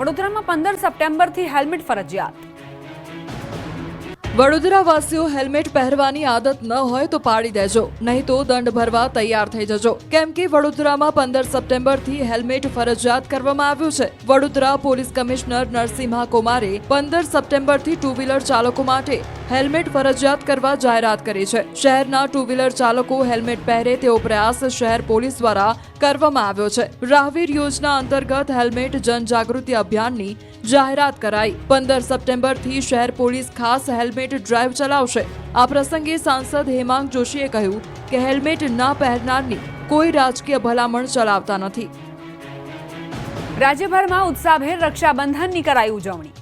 વડોદરામાં પંદર સપ્ટેમ્બરથી હેલ્મેટ ફરજિયાત. વડોદરા વાસીઓ હેલ્મેટ પહેરવાની આદત ન હોય તો પાડી દેજો. નહીં તો દંડ ભરવા તૈયાર થઈ જજો. કેમ કે વડોદરામાં પંદર સપ્ટેમ્બરથી હેલ્મેટ ફરજિયાત કરવામાં આવ્યું છે. વડોદરા પોલીસ કમિશનર નરસિંહા કુમારે પંદર સપ્ટેમ્બરથી ટુ વ્હીલર ચાલકો માટે હેલ્મેટ ફરજિયાત કરવા જાહેરાત કરી છે. શહેરના ટુ વ્હીલર ચાલકો હેલ્મેટ પહેરે તેવો પ્રયાસ શહેર પોલીસ દ્વારા કરવામાં આવ્યો છે. રાહવીર યોજના અંતર્ગત હેલ્મેટ જનજાગૃતિ અભિયાનની જાહેરાત કરાઈ. પંદર સપ્ટેમ્બરથી શહેર પોલીસ ખાસ હેલ્મેટ ડ્રાઈવ ચલાવશે. આ પ્રસંગે સાંસદ હેમાંગ જોશીએ કહ્યું કે હેલ્મેટ ના પહેરનારની કોઈ રાજકીય ભલામણ ચલાવતા નથી. રાજ્યભરમાં ઉત્સાહભેર રક્ષાબંધનની કરાઈ ઉજવણી.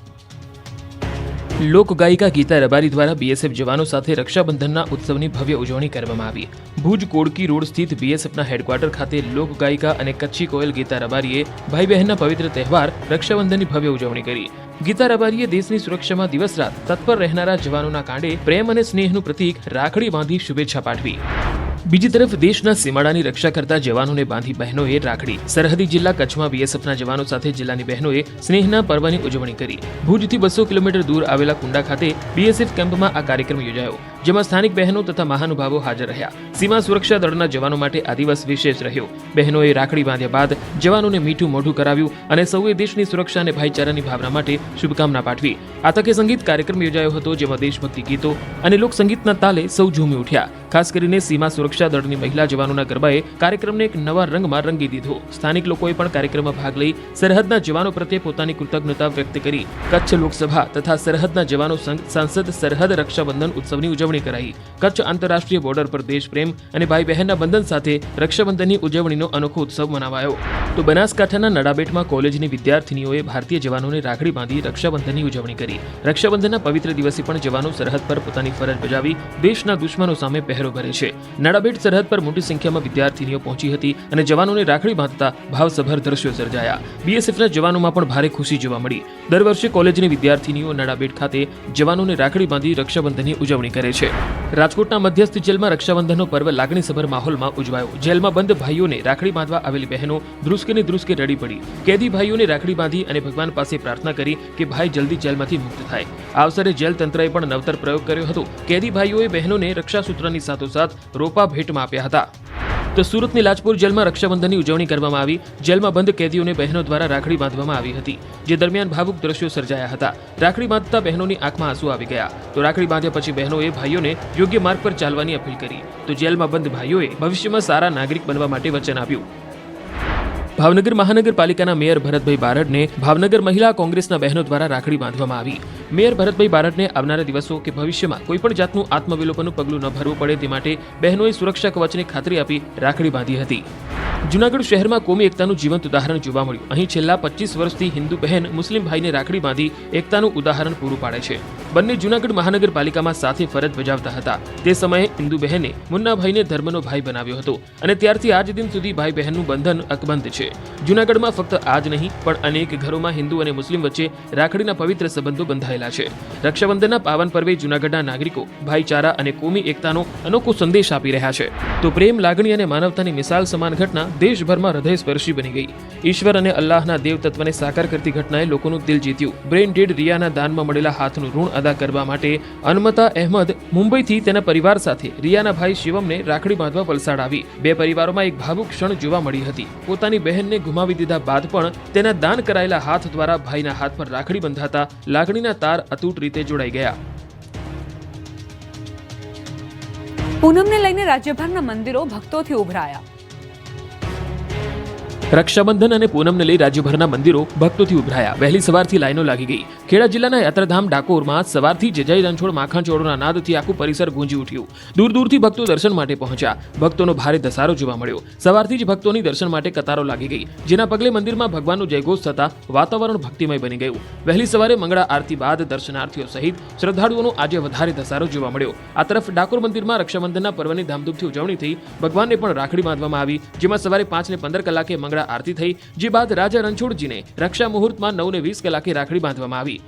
લોકગાયિકા ગીતા રબારી દ્વારા બીએસએફ જવાનો સાથે રક્ષાબંધનના ઉત્સવની ભવ્ય ઉજવણી કરવામાં આવી. ભુજ કોડકી રોડ સ્થિત બીએસએફના હેડક્વાર્ટર ખાતે લોકગાયિકા અને કચ્છી કોયલ ગીતા રબારીએ ભાઈ બહેનના પવિત્ર તહેવાર, રક્ષાબંધનની ભવ્ય ઉજવણી કરી. ગીતા રબારીએ દેશની સુરક્ષામાં દિવસ રાત તત્પર રહેનારા જવાનોના કાંડે પ્રેમ અને સ્નેહનું પ્રતીક રાખડી બાંધી શુભેચ્છા પાઠવી. બીજી તરફ દેશના સીમાડાની રક્ષા કરતા જવાનોને બાંધી બહેનોએ રાખડી. સરહદી જિલ્લા કચ્છમાં બીએસએફના જવાનો સાથે જિલ્લાની બહેનોએ સ્નેહના પર્વની ઉજવણી કરી. ભુજથી બસો કિલોમીટર દૂર આવેલા કુંડા ખાતે બીએસએફ કેમ્પમાં આ કાર્યક્રમ યોજાયો. જેમાં સ્થાનિક બહેનો તથા મહાનુભાવો હાજર રહ્યા. સીમા સુરક્ષા દળના જવાનો માટે આ દિવસ વિશેષ રહ્યો. બહેનોએ રાખડી બાંધ્યા બાદ જવાનોને મીઠું મોઢું કરાવ્યું અને સૌએ દેશની સુરક્ષા અને ભાઈચારાની ભાવના માટે શુભકામના પાઠવી. આ તકે સંગીત કાર્યક્રમ યોજાયો હતો, જેમાં દેશભક્તિ ગીતો અને લોકસંગીતના તાલે સૌ ઝૂમી ઉઠ્યા. ખાસ કરીને સીમા સુરક્ષા દળની મહિલા જવાનોના ગરબાએ કાર્યક્રમને એક નવા રંગમાં રંગી દીધો. સ્થાનિક લોકોએ પણ કાર્યક્રમમાં ભાગ લઈ સરહદના જવાનો પ્રત્યે પોતાની કૃતજ્ઞતા વ્યક્ત કરી. કચ્છ લોકસભા તથા સરહદના જવાનો સંઘ સાંસદ સરહદ રક્ષાબંધન ઉત્સવની ઉજવણી કરાઈ. કચ્છ આંતરરાષ્ટ્રીય બોર્ડર પર દેશપ્રેમ અને ભાઈ બહેનના બંધન સાથે રક્ષાબંધનની ઉજવણીનો અનોખો ઉત્સવ મનાવાયો. તો બનાસકાંઠાના નડાબેટમાં કોલેજની વિદ્યાર્થિનીઓએ ભારતીય જવાનોને રાખડી બાંધી રક્ષાબંધનની ઉજવણી કરી. રક્ષાબંધનના પવિત્ર દિવસે પણ જવાનો સરહદ પર પોતાની ફરજ બજાવી દેશના દુશ્મનો સામે પહેરો ભરે છે. નડાબેટ સરહદ પર મોટી સંખ્યામાં વિદ્યાર્થીનીઓ પહોંચી હતી અને જવાનોને રાખડી બાંધતા ભાવસભર દ્રશ્યો સર્જાયા. બીએસએફના જવાનોમાં પણ ભારે ખુશી જોવા મળી. દર વર્ષે કોલેજની વિદ્યાર્થીનીઓ નડાબેટ ખાતે જવાનોને રાખડી બાંધી રક્ષાબંધનની ઉજવણી કરે છે. રાજકોટના મધ્યસ્થ જેલમાં રક્ષાબંધનનો પર્વ લાગણીસભર માહોલમાં ઉજવાયો. જેલમાં બંધ ભાઈઓને રાખડી બાંધવા આવેલી બહેનો ધ્રુસકે ને ધ્રુસકે રડી પડી. કેદી ભાઈઓને રાખડી બાંધી અને ભગવાન પાસે પ્રાર્થના કરી કે ભાઈ જલ્દી જેલમાંથી મુક્ત થાય. આ અવસરે જેલ તંત્રએ પણ નવતર પ્રયોગ કર્યો હતો. કેદી ભાઈઓએ બહેનોને રક્ષાસૂત્રની સાથોસાથ રોપા ભેટમાં આપ્યા હતા. તો સુરતની લાજપુર જેલમાં રક્ષાબંધનની ઉજવણી કરવામાં આવી. જેલમાં બંધ કેદીઓને બહેનો દ્વારા રાખડી બાંધવામાં આવી હતી, જે દરમિયાન ભાવુક દ્રશ્યો સર્જાયા હતા. રાખડી બાંધતા બહેનોની આંખમાં આંસુ આવી ગયા. તો રાખડી બાંધ્યા પછી બહેનોએ ભાઈઓને યોગ્ય માર્ગ પર ચાલવાની અપીલ કરી. તો જેલમાં બંધ ભાઈઓએ ભવિષ્યમાં સારા નાગરિક બનવા માટે વચન આપ્યું. ભાવનગર મહાનગરપાલિકાના મેયર ભરતભાઈ બારડને ભાવનગર મહિલા કોંગ્રેસના બહેનો દ્વારા રાખડી બાંધવામાં આવી. મેયર ભરતભાઈ બારડને આવનારા દિવસો કે ભવિષ્યમાં કોઈપણ જાતનું આત્મવિલોપનનું પગલું ન ભરવું પડે તે માટે બહેનોએ સુરક્ષા કવચની ખાતરી આપી રાખડી બાંધી હતી. જુનાગઢ શહેરમાં કોમી એકતાનું જીવંત ઉદાહરણ જોવા મળ્યું. અહીં છેલ્લા પચીસ વર્ષથી હિન્દુ બહેન મુસ્લિમ ભાઈને રાખડી બાંધી એકતાનું ઉદાહરણ પૂરું પાડે છે. બંને જુનાગઢ મહાનગરપાલિકામાં સાથે ફરજ બજાવતા હતા. તે સમયે હિન્દુ બહેને મુન્નાભાઈને ધર્મનો ભાઈ બનાવ્યો હતો અને ત્યારથી આજ દિન સુધી ભાઈ બહેનનું બંધન અકબંધ છે. જુનાગઢમાં ફક્ત આજ નહીં, પણ અનેક ઘરોમાં હિન્દુ અને મુસ્લિમ વચ્ચે રાખડીના પવિત્ર સંબંધો બંધાયેલા છે. રક્ષાબંધનના પાવન પર્વે જૂનાગઢના નાગરિકો, ભાઈચારા અને કોમી એકતાનો અનોખો સંદેશ આપી રહ્યા છે. તો પ્રેમ, લાગણી અને માનવતાની મિસાલ સમાન ઘટના દેશભરમાં હૃદયસ્પર્શી બની ગઈ. ઈશ્વર અને અલ્લાહના દેવ તત્વને સાકાર કરતી ઘટનાએ લોકોનું દિલ જીત્યું. બ્રેન ડેડ રિયાના દાનમાં મળેલા હાથનું ઋણ અદા કરવા માટે અનમતા અહેમદ મુંબઈથી તેના પરિવાર સાથે રિયાના ભાઈ શિવમને રાખડી બાંધવા વલસાડ આવી બે પરિવારોમાં એક ભાવુક ક્ષણ જોવા મળી હતી. પોતાની બહેનને ગુમાવી દીધા બાદ પણ તેના દાન કરાયેલા હાથ દ્વારા ભાઈના હાથ પર રાખડી બંધાતા લાગણીના તાર અતૂટ રીતે જોડાઈ ગયા પૂનમને લઈને રાજ્યભરના મંદિરો ભક્તોથી ઉભરાયા રક્ષાબંધન અને પૂનમને લઈ રાજ્યભરના મંદિરો ભક્તોથી ઉભરાયા. વહેલી સવારથી લાઈનો લાગી ગઈ. ખેડા જિલ્લાના યાત્રાધામ ડાકોરમાં સવારથી જજાઈ રણછોડ માખણચોડોના નાદથી આખું પરિસર ગુંજી ઉઠ્યું. દૂર દૂરથી ભક્તો દર્શન માટે પહોંચ્યા. ભક્તોનો ભારે ધસારો જોવા મળ્યો. સવારથી જ ભક્તોની દર્શન માટે કતારો લાગી ગઈ. જેના પગલે મંદિરમાં ભગવાનનો જયઘોષ થતા વાતાવરણ ભક્તિમય બની ગયું. વહેલી સવારે મંગળા આરતી બાદ દર્શનાર્થીઓ સહિત શ્રદ્ધાળુઓનો આજે વધારે ધસારો જોવા મળ્યો. આ તરફ ડાકોર મંદિરમાં રક્ષાબંધનના પર્વની ધામધૂમથી ઉજવણી થઈ ભગવાનને પણ રાખડી બાંધવામાં આવી, જેમાં સવારે પાંચ ને પંદર કલાકે મંગળા આરતી થઈ, જે બાદ રાજા રણછોડજીને રક્ષા મુહૂર્તમાં નવ ને વીસ કલાકે રાખડી બાંધવામાં આવી.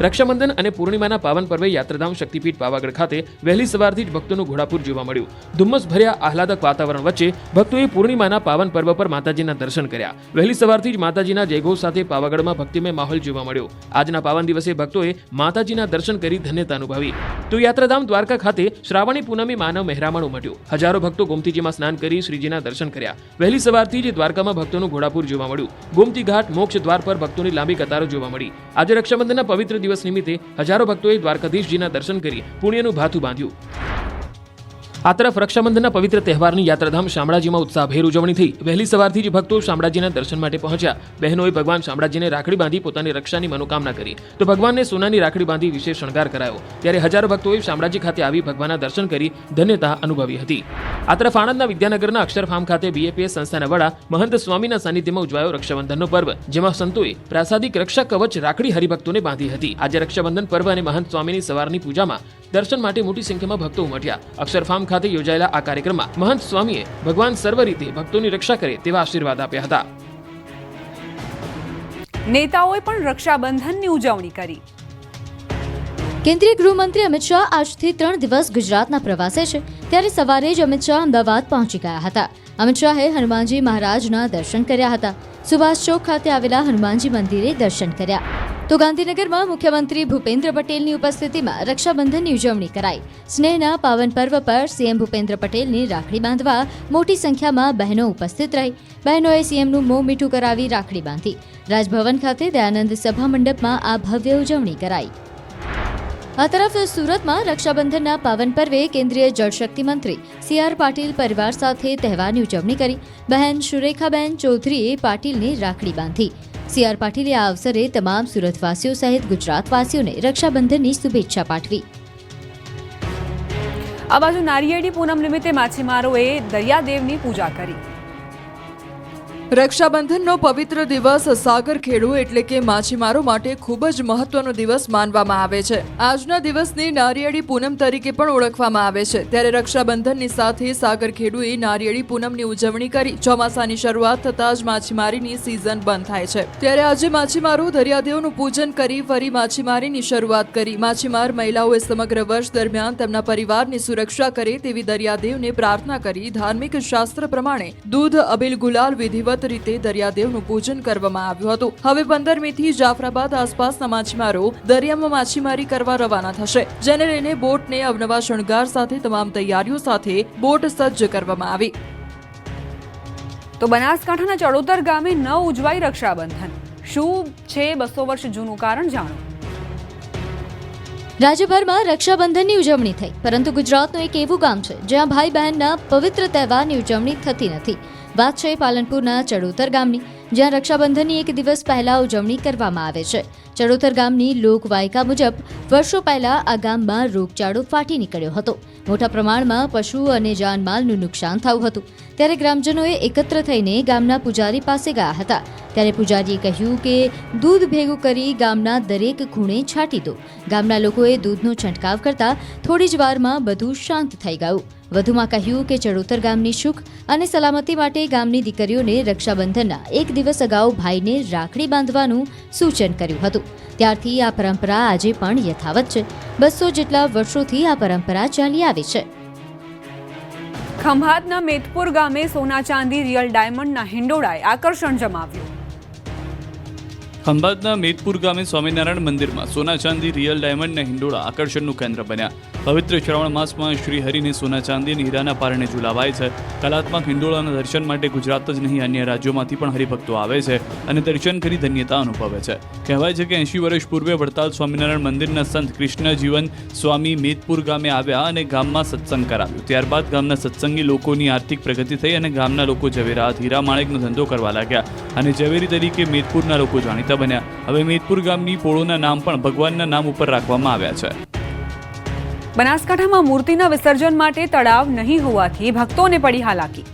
રક્ષાબંધન અને પૂર્ણિમાના પાવન પર્વે યાત્રાધામ શક્તિપીઠ પાવાગઢ ખાતે વહેલી સવારથી જ ભક્તોનું ઘોડાપુર જોવા મળ્યું. ધુમ્મસ ભર્યા આહલાદક વાતાવરણ વચ્ચે ભક્તોએ પૂર્ણિમાના પાવન પર્વ પર માતાજીના દર્શન કર્યા. વહેલી સવારથી જ માતાજીના જયઘોષ સાથે પાવાગઢમાં ભક્તિમય માહોલ જોવા મળ્યો. આજના પાવન દિવસે ભક્તોએ માતાજીના દર્શન કરી ધન્યતા અનુભવી. તો યાત્રાધામ દ્વારકા ખાતે શ્રાવણી પૂનમે માનવ મહેરામણ ઉમટ્યું. હજારો ભક્તો ગોમતીજીમાં સ્નાન કરી શ્રીજીના દર્શન કર્યા. વહેલી સવારથી જ દ્વારકામાં ભક્તોનું ઘોડાપુર જોવા મળ્યું. ગોમતી ઘાટ, મોક્ષ દ્વાર પર ભક્તોની લાંબી કતારો જોવા મળી. આજે રક્ષાબંધનના પવિત્ર દિવસ નિમિત્તે હજારો ભક્તોએ દ્વારકાધીશજીના દર્શન કરી પુણ્યનું ભાથું બાંધ્યું. આ તરફ રક્ષાબંધનના પવિત્ર તહેવારની યાત્રાધામ શામળાજીમાં ઉત્સાહભેર ઉજવણી થઈ. વહેલી સવારથી જ ભક્તો શામળાજીના દર્શન માટે પહોંચ્યા. બહેનોએ ભગવાન શામળાજીને રાખડી બાંધી પોતાની રક્ષાની મનોકામના કરી. તો ભગવાનને સોનાની રાખડી બાંધી વિશેષ શણગાર કરાયો. ત્યારે હજારો ભક્તોએ શામળાજી ખાતે આવી ભગવાનના દર્શન કરી ધન્યતા અનુભવી હતી. આ તરફ આણંદના વિદ્યાનગરના અક્ષર ફાર્મ ખાતે બીએપીએસ સંસ્થાના વડા મહંત સ્વામીના સાનિધ્યમાં ઉજવાયો રક્ષાબંધનનો પર્વ, જેમાં સંતોએ પ્રાસાદિક રક્ષા કવચ રાખડી હરિભક્તોને બાંધી હતી. આજે રક્ષાબંધન પર્વ અને મહંત સ્વામીની સવારની પૂજામાં દર્શન માટે મોટી સંખ્યામાં ભક્તો ઉમટ્યા. અક્ષરફાર્મ ખાતે યોજાયેલા આ કાર્યક્રમમાં મહંત સ્વામીએ ભગવાન સર્વ રીતે ભક્તોની રક્ષા કરે તેવા આશીર્વાદ આપ્યા હતા. નેતાઓએ પણ રક્ષાબંધનની ઉજવણી કરી. કેન્દ્રીય ગૃહમંત્રી અમિત શાહ આજથી ત્રણ દિવસ ગુજરાતના પ્રવાસે છે. ત્યારે સવારે જ અમિત શાહ અમદાવાદ પહોંચી ગયા હતા. અમિત શાહે હનુમાનજી મહારાજના દર્શન કર્યા હતા. સુભાષ ચોક ખાતે આવેલા હનુમાનજી મંદિરે દર્શન કર્યા. તો ગાંધીનગરમાં મુખ્યમંત્રી ભૂપેન્દ્ર પટેલની ઉપસ્થિતિમાં રક્ષાબંધનની ઉજવણી કરાઈ. સ્નેહના પાવન પર્વ પર સીએમ ભૂપેન્દ્ર પટેલની રાખડી બાંધવા મોટી સંખ્યામાં બહેનો ઉપસ્થિત રહી. બહેનોએ સીએમનું મોં મીઠું કરાવી રાખડી બાંધી. રાજભવન ખાતે દયાનંદ સભા મંડપમાં આ ભવ્ય ઉજવણી કરાઈ. આ તરફ સુરતમાં રક્ષાબંધનના પાવન પર્વે કેન્દ્રીય જળશક્તિ મંત્રી સી આર પાટીલ પરિવાર સાથે તહેવારની ઉજવણી કરી. બહેન સુરેખાબેન ચૌધરીએ પાટીલને રાખડી બાંધી. સી આર પાટીલે આ અવસરે તમામ સુરતવાસીઓ સહિત ગુજરાતવાસીઓને રક્ષાબંધનની શુભેચ્છા પાઠવી. આ બાજુ નારિયેળી પૂનમ નિમિત્તે માછીમારોએ દરિયાદેવની પૂજા કરી. રક્ષાબંધનનો પવિત્ર દિવસ સાગર ખેડુ એટલે કે માછીમારો માટે ખૂબ જ મહત્વનો દિવસ માનવામાં આવે છે. આજના દિવસને નારિયેળી પૂનમ તરીકે પણ ઓળખવામાં આવે છે. ત્યારે રક્ષાબંધનની સાથે સાગર ખેડુએ નારિયેળી પૂનમની ઉજવણી કરી. ચોમાસાની શરૂઆત થતાં જ માછીમારીની સિઝન બંધ થાય છે. ત્યારે આજે માછીમારો દરિયાદેવનું પૂજન કરી ફરી માછીમારીની શરૂઆત કરી. માછીમાર મહિલાઓએ સમગ્ર વર્ષ દરમિયાન તેમના પરિવારની સુરક્ષા કરે તેવી દરિયાદેવને પ્રાર્થના કરી. ધાર્મિક શાસ્ત્ર પ્રમાણે દૂધ, અબિલ ગુલાલ, વિધિવત રીતે દરિયાદેવનું પૂજન કરવામાં આવ્યું હતું. હવે પંદરમી થી જાફરાબાદ આસપાસના માછીમારો દરિયામાં માછીમારી કરવા રવાના થશે જેને લઈને બોટને અવનવા શણગાર સાથે તમામ તૈયારીઓ સાથે બોટ સજ્જ કરવામાં આવી. તો બનાસકાંઠાના ચડોતર ગામે ન ઉજવાઈ રક્ષાબંધન. શું છે બસો વર્ષ જૂનું કારણ જાણો. રાજ્યભરમાં રક્ષાબંધનની ઉજવણી થઈ પરંતુ ગુજરાતનું એક એવું ગામ છે જ્યાં ભાઈ બહેનના પવિત્ર તહેવારની ઉજવણી થતી નથી. વાત છે પાલનપુરના ચડોતર ગામની, જ્યાં રક્ષાબંધનની એક દિવસ પહેલા ઉજવણી કરવામાં આવે છે. ચડોતર ગામની લોકવાયકા મુજબ વર્ષો પહેલા આ ગામમાં રોગચાળો ફાટી નીકળ્યો હતો. મોટા પ્રમાણમાં પશુ અને જાનમાલનું નુકસાન થયું હતું. ત્યારે ગ્રામજનોએ એકત્ર થઈને ગામના પૂજારી પાસે ગયા હતા. ત્યારે પૂજારીએ કહ્યું કે, દૂધ ભેગું કરી ગામના દરેક ખૂણે છાંટી દો. ગામના લોકોએ દૂધનો છંટકાવ કરતા થોડી જ વારમાં બધું શાંત થઈ ગયું. વધુમાં કહ્યું કે ચડોતર ગામની સુખ અને સલામતી માટે ગામની દીકરીઓને રક્ષાબંધનના એક દિવસ અગાઉ ભાઈને રાખડી બાંધવાનું સૂચન કર્યું હતું. ત્યારથી આ પરંપરા આજે પણ યથાવત છે. બસો જેટલા વર્ષોથી આ પરંપરા ચાલી આવી છે. ખંભાતના મેતપુર ગામે સોના ચાંદી રિયલ ડાયમંડના હિંડોળાએ આકર્ષણ જમાવ્યું. ખંભાતના મેદપુર ગામે સ્વામિનારાયણ મંદિરમાં સોના ચાંદી રિયલ ડાયમંડના હિંડોળા આકર્ષણનું કેન્દ્ર બન્યા. પવિત્ર શ્રાવણ માસમાં શ્રી હરિને સોના ચાંદી અને હીરાના પારણે ઝુલાવાય છે. કલાત્મક હિંડોળાના દર્શન માટે ગુજરાત જ નહીં, અન્ય રાજ્યોમાંથી પણ હરિભક્તો આવે છે અને દર્શન કરી ધન્યતા અનુભવે છે. કહેવાય છે કે એંશી વર્ષ પૂર્વે વડતાલ સ્વામિનારાયણ મંદિરના સંત કૃષ્ણ જીવન સ્વામી મેદપુર ગામે આવ્યા અને ગામમાં સત્સંગ કરાવ્યો. ત્યારબાદ ગામના સત્સંગી લોકોની આર્થિક પ્રગતિ થઈ અને ગામના લોકો ઝવેરાત, હીરા, માણેકનો ધંધો કરવા લાગ્યા અને ઝવેરી તરીકે મેદપુરના લોકો જાણીતા બન્યા. હવે મેદપુર ગામની પોળોના નામ પણ ભગવાનના નામ ઉપર રાખવામાં આવ્યા છે. બનાસકાંઠામાં મૂર્તિના વિસર્જન માટે તળાવ નહીં હોવાથી ભક્તોને પડી હાલાકી.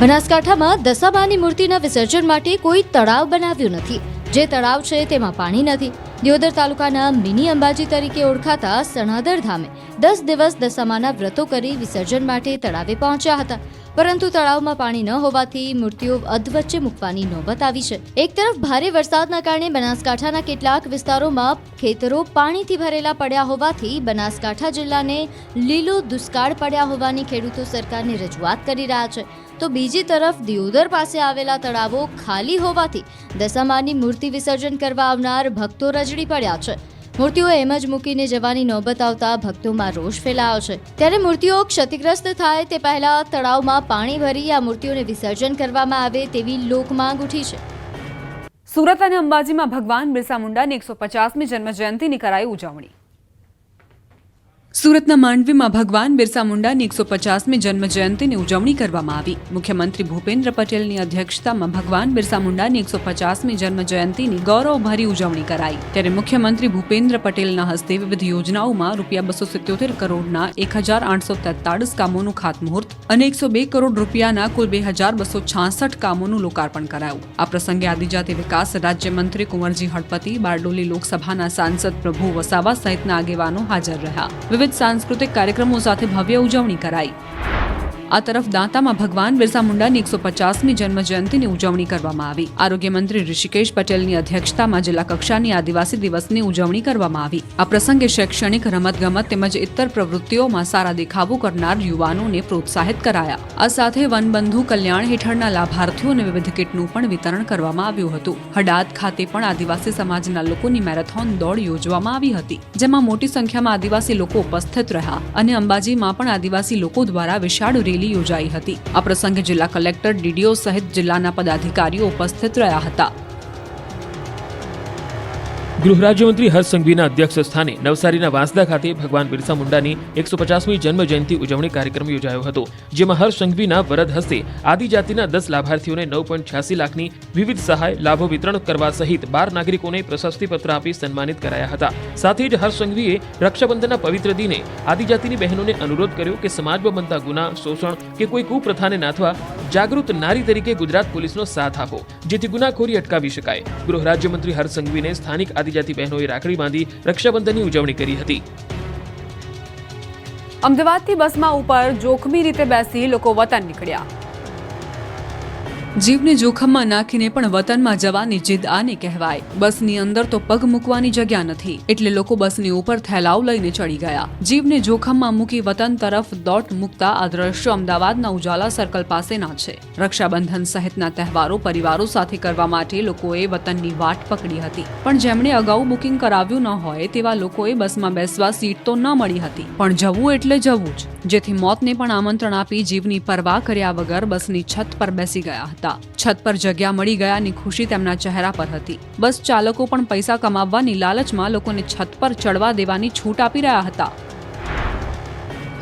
બનાસકાંઠામાં દશામાની મૂર્તિના વિસર્જન માટે કોઈ તળાવ બનાવ્યું નથી. જે તળાવ છે તેમાં પાણી નથી. દિયોદર તાલુકાના મિની અંબાજી તરીકે ઓળખાતા સણાદર ધામે દસ દિવસ દશામાના વ્રતો કરી વિસર્જન માટે તળાવે પહોંચ્યા હતા. પરંતુ તળાવમાં પાણી ન હોવાથી મૂર્તિઓ અધવચ્ચે મૂકવાની નોબત આવી છે. એક તરફ ભારે વરસાદના કારણે બનાસકાંઠાના કેટલાક વિસ્તારોમાં ખેતરો પાણીથી ભરેલા પડ્યા હોવાથી બનાસકાંઠા જિલ્લાને લીલો દુષ્કાળ પડ્યા હોવાની ખેડૂતો સરકારને રજૂઆત કરી રહ્યા છે. તો બીજી તરફ દિયોદર પાસે આવેલા તળાવો ખાલી હોવાથી દશામાની મૂર્તિ વિસર્જન કરવા આવનાર ભક્તો રજડી પડ્યા છે. મૂર્તિઓ એમ જ મૂકીને જવાની નોબત આવતા ભક્તોમાં રોષ ફેલાયો છે. ત્યારે મૂર્તિઓ ક્ષતિગ્રસ્ત થાય તે પહેલા તળાવમાં પાણી ભરી આ મૂર્તિઓને વિસર્જન કરવામાં આવે તેવી લોકમાંગ ઉઠી છે. સુરત અને અંબાજીમાં ભગવાન બિરસા મુંડાની એકસો પચાસમી જન્મ જયંતિની કરાઈ ઉજવણી. સુરતના માંડવીમાં ભગવાન બિરસા મુંડાની એકસો પચાસમી જન્મ જયંતિની ઉજવણી કરવામાં આવી. મુખ્યમંત્રી ભૂપેન્દ્ર પટેલની અધ્યક્ષતામાં ભગવાન બિરસા મુંડાની એકસો પચાસમી જન્મ જયંતિની ગૌરવભરી ઉજવણી કરાઈ. ત્યારે મુખ્યમંત્રી ભૂપેન્દ્ર પટેલના હસ્તે વિવિધ યોજનાઓમાં રૂપિયા બસો સિત્યોતેર કરોડના એક હજાર આઠસો તેતાળીસ કામોનું ખાતમુહૂર્ત અને એકસો બે કરોડ રૂપિયાના કુલ બે હજાર બસો છાસઠ કામોનું લોકાર્પણ કરાયું. આ પ્રસંગે આદિજાતિ વિકાસ રાજ્યમંત્રી કુંવરજી હળપતિ બારડોલી લોકસભાના સાંસદ પ્રભુ વસાવા સહિતના આગેવાનો હાજર રહ્યા. વિવિધ સાંસ્કૃતિક કાર્યક્રમો સાથે ભવ્ય ઉજવણી કરાઈ. આ તરફ દાંતામાં ભગવાન બિરસા મુંડાની એકસો પચાસમી જન્મ જયંતિની ઉજવણી કરવામાં આવી. આરોગ્ય મંત્રી ઋષિકેશ પટેલની અધ્યક્ષતામાં જિલ્લા કક્ષાની આદિવાસી દિવસની ઉજવણી કરવામાં આવી. આ પ્રસંગે શૈક્ષણિક, રમતગમત તેમજ ઇતર પ્રવૃત્તિઓમાં સારા દેખાવો કરનાર યુવાનોને પ્રોત્સાહિત કરાયા. આ સાથે વનબંધુ કલ્યાણ હેઠળના લાભાર્થીઓને વિવિધ કિટનું પણ વિતરણ કરવામાં આવ્યું હતું. હડાદ ખાતે પણ આદિવાસી સમાજના લોકોની મેરેથોન દોડ યોજવામાં આવી હતી. જેમાં મોટી સંખ્યામાં આદિવાસી લોકો ઉપસ્થિત રહ્યા અને અંબાજીમાં પણ આદિવાસી લોકો દ્વારા વિશાળ રેલી યોજાઈ હતી. આ પ્રસંગે જિલ્લા કલેક્ટર ડીડીઓ સહિત જિલ્લાના પદાધિકારીઓ ઉપસ્થિત રહ્યા હતા. ગૃહ રાજ્યમંત્રી હર્ષ સંઘવીના અધ્યક્ષ સ્થાને નવસારીના વાંસદા ખાતે ભગવાન બિરસા મુંડાની એકસો પચાસમી જન્મ જયંતિ ઉજવણી કાર્યક્રમ યોજાયો હતો, જેમાં હર્ષ સંઘવીના વરદ હસ્તે આદિજાતિના દસ લાભાર્થીઓને નવ પોઈન્ટ છ્યાસી લાખની વિવિધ સહાય, લાભો વિતરણ કરવા સહિત બાર નાગરિકોને પ્રશસ્તિપત્ર આપી સન્માનિત કરાયા હતા. સાથે જ હર્ષ સંઘવીએ રક્ષાબંધનના પવિત્ર દિને આદિજાતિની બહેનોને અનુરોધ કર્યો કે સમાજમાં બનતા ગુના, શોષણ કે કોઈ કુપ્રથાને નાથવા જાગૃત નારી તરીકે ગુજરાત પોલીસનો સાથ આપો, જેથી ગુનાખોરી અટકાવી શકાય. ગૃહ રાજ્યમંત્રી હર્ષ સંઘવીને સ્થાનિક આદિજાતિ બહેનોએ રાખડી બાંધી રક્ષાબંધનની ઉજવણી કરી હતી. અમદાવાદથી બસમાં ઉપર જોખમી રીતે બેસી લોકો વતન નીકળ્યા. જીવને જોખમમાં નાખીને પણ વતનમાં જવાની જીદ આને કહેવાય. બસની અંદર તો પગ મૂકવાની જગ્યા નથી. એટલે લોકો બસની ઉપર થેલાવ લઈને ચડી ગયા. જીવને જોખમમાં મૂકી વતન તરફ દોટ મૂકતા આ દ્રશ્યો અમદાવાદના ઉજાલા સર્કલ પાસેના છે. રક્ષાબંધન સહિતના તહેવારો પરિવારો સાથે કરવા માટે લોકોએ વતનની વાટ પકડી હતી. પણ જેમણે અગાઉ બુકિંગ કરાવ્યું ન હોય તેવા લોકોએ બસમાં બેસવા સીટ તો ન મળી હતી. પણ જવું એટલે જવું જ. જેથી મોતને પણ આમંત્રણ આપી જીવની પરવા કર્યા વગર બસની છત પર બેસી ગયા હતા. છત પર જગ્યા મળી ગયાની ખુશી તેમના ચહેરા પર હતી. બસ ચાલકો પણ પૈસા કમાવવાની લાલચમાં લોકોને છત પર ચડવા દેવાની છૂટ આપી રહ્યા હતા.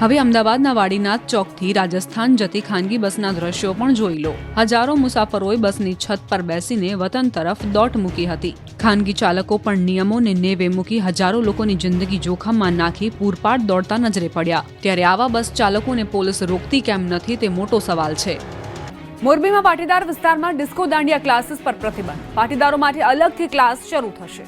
હવે અમદાવાદના વાડીનાથ ચોકથી રાજસ્થાન જતી ખાનગી બસના દ્રશ્યો પણ જોઈ લો. હજારો મુસાફરોએ બસની છત પર બેસીને વતન તરફ દોટ મૂકી હતી. ખાનગી ચાલકો પણ નિયમોને નેવે મૂકી હજારો લોકોની જિંદગી જોખમમાં નાખી પૂરપાટ દોડતા નજરે પડ્યા. ત્યારે આવા બસ ચાલકોને પોલીસ રોકતી કેમ નથી તે મોટો સવાલ છે. મોરબીમાં પાટીદાર વિસ્તારમાં ડિસ્કો દાંડિયા ક્લાસીસ પર પ્રતિબંધ. પાટીદારો માટે અલગથી ક્લાસ શરૂ થશે.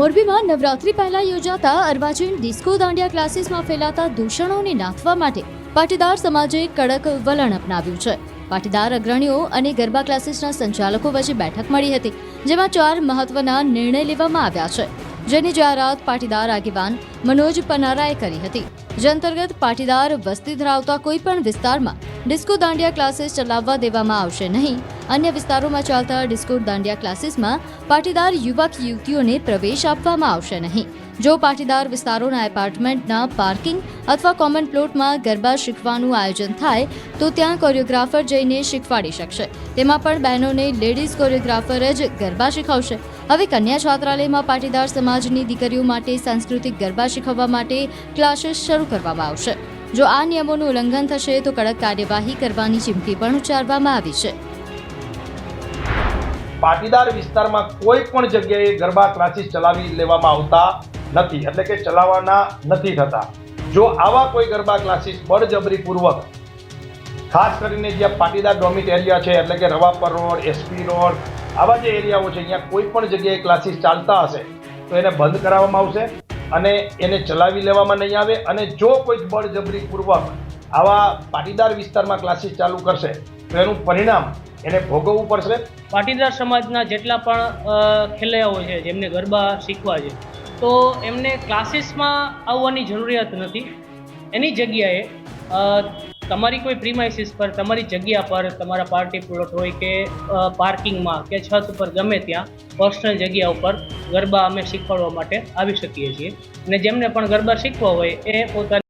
મોરબીમાં નવરાત્રી પહેલા યોજાતા અર્વાચીન ડિસ્કો દાંડિયા ક્લાસીસમાં ફેલાતા દૂષણોને નાથવા માટે પાટીદાર સમાજે કડક વલણ અપનાવ્યું છે. પાટીદાર અગ્રણીઓ અને ગરબા ક્લાસીસના સંચાલકો વચ્ચે બેઠક મળી હતી, જેમાં ચાર મહત્વના નિર્ણય લેવામાં આવ્યા છે. જેની જાહેરાત પાટીદાર આગેવાન મનોજ પનારાએ કરી હતી. જે અંતર્ગત પાટીદાર વસ્તી ધરાવતા કોઈ પણ વિસ્તારમાં ડિસ્કો દાંડિયા ક્લાસીસ ચલાવવા દેવામાં આવશે નહીં. અન્ય વિસ્તારોમાં ચાલતા ડિસ્કો દાંડિયા ક્લાસીસમાં પાટીદાર યુવક યુવતીઓને પ્રવેશ આપવામાં આવશે નહીં. જો પાટીદાર વિસ્તારોના એપાર્ટમેન્ટના પાર્કિંગ અથવા કોમન પ્લોટમાં ગરબા શીખવાનું આયોજન થાય, તો ત્યાં કોરિયોગ્રાફર જઈને શીખવાડી શકશે. તેમાં પણ બહેનોને લેડીઝ કોરિયોગ્રાફર જ ગરબા શીખવશે. હવે કન્યા છાત્રાલયમાં પાટીદાર સમાજની દીકરીઓ માટે સાંસ્કૃતિક ગરબા શીખવવા માટે ક્લાસીસ શરૂ કરવામાં આવશે. જો આ નિયમોનું ઉલ્લંઘન થશે, તો કડક કાર્યવાહી કરવાની ચીમકી પણ ઉચ્ચારવામાં આવી છે. પાટીદાર વિસ્તારમાં કોઈ પણ જગ્યાએ ગરબા ક્લાસીસ ચલાવી લેવામાં આવતા નથી, એટલે કે ચલાવવાના નથી થતા. જો આવા કોઈ ગરબા ક્લાસીસ બળજબરીપૂર્વક, ખાસ કરીને જ્યાં પાટીદાર ડોમિટ એરિયા છે, એટલે કે રવાપર રોડ એસપી રોડ, આવા જે એરિયાઓ છે, અહીંયા કોઈ પણ જગ્યાએ ક્લાસીસ ચાલતા હશે, તો એને બંધ કરાવવામાં આવશે અને એને ચલાવી લેવામાં નહીં આવે. અને જો કોઈ બળજબરીપૂર્વક આવા પાટીદાર વિસ્તારમાં ક્લાસીસ ચાલુ કરશે, તો એનું પરિણામ એને ભોગવવું પડશે. પાટીદાર સમાજના જેટલા પણ ખેલૈયાઓ છે, જેમને ગરબા શીખવા છે તો એમને ક્લાસીસમાં આવવાની જરૂરિયાત નથી. એની જગ્યાએ તમારી કોઈ પ્રીમાઇસીસ પર, તમારી જગ્યા પર, તમારા પાર્ટી પ્લોટ હોય કે પાર્કિંગમાં કે છત ઉપર ગમે ત્યાં, પર્સનલ જગ્યા ઉપર ગરબા અમે શીખવાડવા માટે આવી શકીએ છીએ. અને જેમને પણ ગરબા શીખવા હોય એ પોતાની